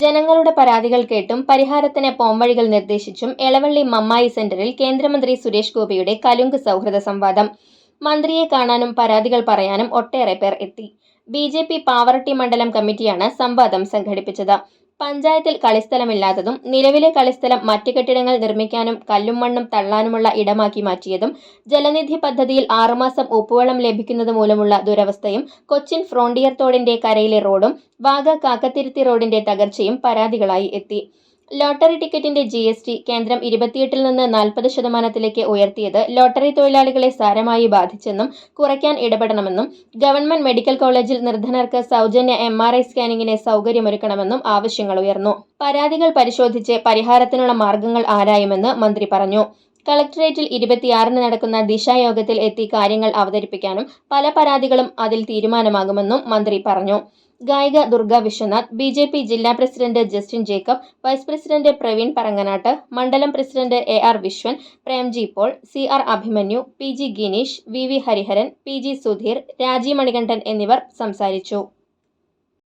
ജനങ്ങളുടെ പരാതികൾ കേട്ടും പരിഹാരത്തിന് പോംവഴികൾ നിർദ്ദേശിച്ചും എളവള്ളി മമ്മായി സെന്ററിൽ കേന്ദ്രമന്ത്രി സുരേഷ് ഗോപിയുടെ കലുങ്ക് സൗഹൃദ സംവാദം. മന്ത്രിയെ കാണാനും പരാതികൾ പറയാനും ഒട്ടേറെ പേർ എത്തി. ബി ജെ പി പാവറട്ടി മണ്ഡലം കമ്മിറ്റിയാണ് സംവാദം സംഘടിപ്പിച്ചത്. പഞ്ചായത്തിൽ കളിസ്ഥലമില്ലാത്തതും നിലവിലെ കളിസ്ഥലം മറ്റ് കെട്ടിടങ്ങൾ നിർമ്മിക്കാനും കല്ലും മണ്ണും തള്ളാനുമുള്ള ഇടമാക്കി മാറ്റിയതും ജലനിധി പദ്ധതിയിൽ ആറുമാസം ഉപ്പുവെള്ളം ലഭിക്കുന്നത് മൂലമുള്ള ദുരവസ്ഥയും കൊച്ചിൻ ഫ്രോണ്ടിയർ തോടിന്റെ കരയിലെ റോഡും വാഗ കാക്കത്തിരുത്തി റോഡിന്റെ തകർച്ചയും പരാതികളായി എത്തി. ലോട്ടറി ടിക്കറ്റിന്റെ ജി എസ് ടി കേന്ദ്രം ഇരുപത്തിയെട്ടിൽ നിന്ന് നാൽപ്പത് ശതമാനത്തിലേക്ക് ഉയർത്തിയത് ലോട്ടറി തൊഴിലാളികളെ സാരമായി ബാധിച്ചെന്നും കുറയ്ക്കാൻ ഇടപെടണമെന്നും ഗവൺമെന്റ് മെഡിക്കൽ കോളേജിൽ നിർധനർക്ക് സൗജന്യ എം ആർ ഐ സ്കാനിങ്ങിന് സൗകര്യമൊരുക്കണമെന്നും ആവശ്യങ്ങൾ ഉയർന്നു. പരാതികൾ പരിശോധിച്ച് പരിഹാരത്തിനുള്ള മാർഗങ്ങൾ ആരായുമെന്ന് മന്ത്രി പറഞ്ഞു. കളക്ടറേറ്റിൽ ഇരുപത്തിയാറിന് നടക്കുന്ന ദിശായോഗത്തിൽ എത്തി കാര്യങ്ങൾ അവതരിപ്പിക്കാനും പല പരാതികളും അതിൽ തീരുമാനമാകുമെന്നും മന്ത്രി പറഞ്ഞു. ഗായിക Durga Vishwanath B J P ജില്ലാ president Justin Jacob vice president Praveen Paranganattu മണ്ഡലം president A R Vishwan Premji Paul C R Abhimanyu P G Gineesh V V Hariharan P G Sudheer Raji Manikandan എന്നിവർ സംസാരിച്ചു.